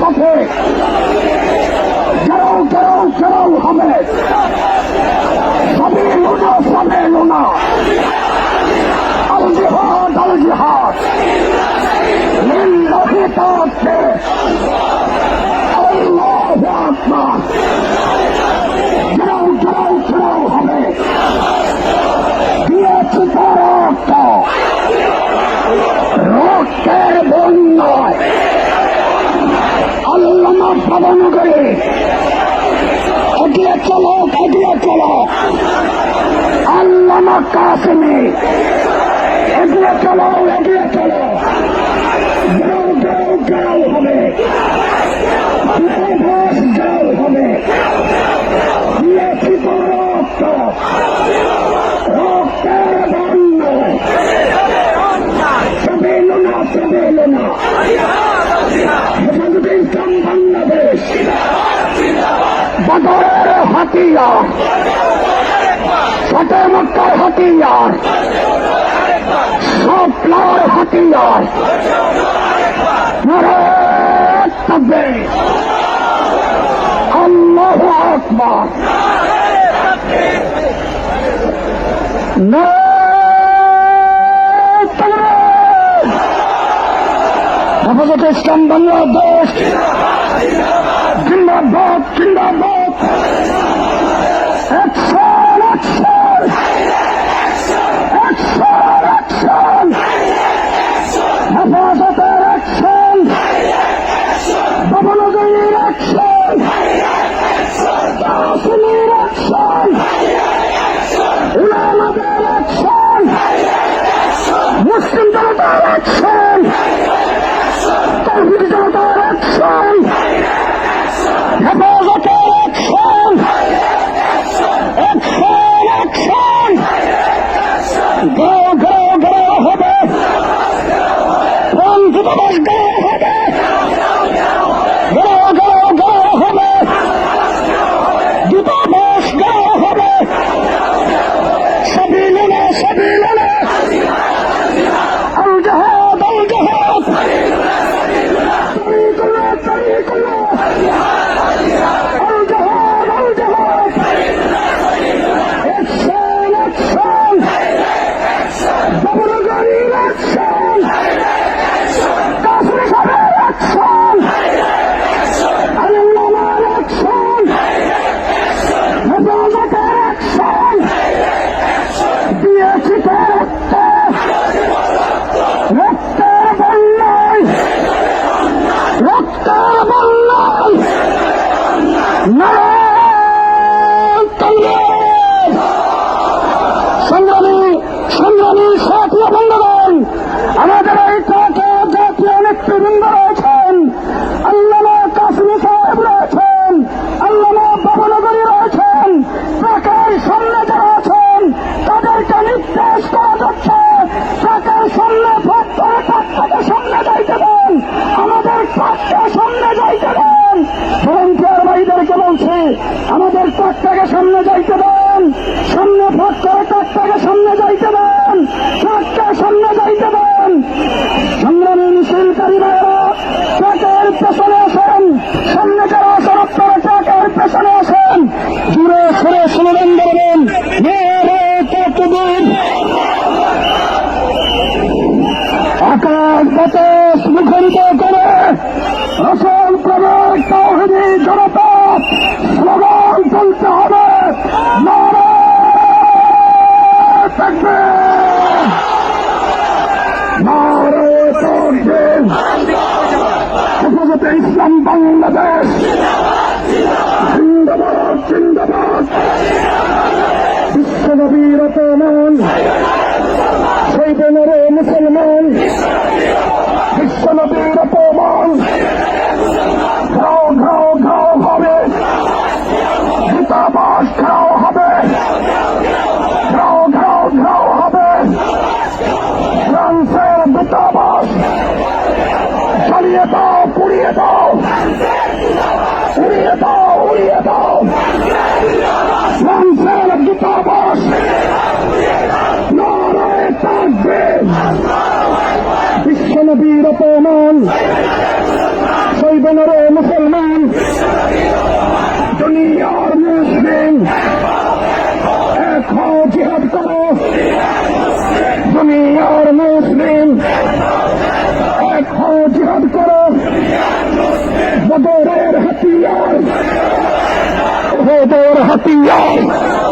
পথে কেউ কেউ কেউ হবে। সবে লুনা সবে লুনা। আল জিহাদ আল জিহাদ। লিল্লাহি তাআলা। আল্লাহু আকবার কেউ কেউ কেউ হবে দিয়েছি তার রক্ত রক্তের বন্যায় আল্লামা ভবন করে এগিয়ে চলো এগিয়ে চলো আল্লামা কাসমি এগিয়ে চলো এগিয়ে চলো। গাও গাও গাও হবে। ঘোষ গাও হবে। দিয়েছি তো রক্ত। রক্তের বন্যায় সবে এলো না সবে এলো না ইসলাম বাংলাদেশ। বদরের হাতিয়ার ফতে মক্কার হাতিয়ার। সপ্লার হাতিয়ার। তাকবীর আল্লাহু আকবার। তাকবীর হেফাজতে ইসলাম বাংলাদেশ। জিন্দাবাদ জিন্দাবাদ। Action action Lord. ট্রাকটাকে সামনে যাইতে দেন। সামনে ভোট করে ট্রাকটাকে সামনে যাইতে দেন। ট্রাককে সামনে যাইতে দেন। সংগ্রামী মিছিলকারী ভাইয়েরা ট্রাকের পেছনে আসেন। সামনে যারা আসেন, আপনারা ট্রাকের পেছনে আসেন। জুড়ে সুরে স্লোগান দেবেন আকাশ বাতাস মুখরিত করে রসল প্রবেশ তৌহিদি জনতা তুলতে হবে। ইসলাম বাংলাদেশ। জিন্দাবাদ জিন্দাবাদ। বিশ্বনবীর অপমান। সেই বোনেরে মুসলমান। বিশ্বনবীর অপমান। দূতাবাস জ্বালিয়ে দাও, পুড়িয়ে দাও। উড়িয়ে দাও উড়িয়ে দাও। ফ্রান্সের দূতাবাস। নারায় থাকবে অপমান। শহীদ মুসলমান। দুনিয়ার বদরের হাতিয়ার বদর হাতিয়ার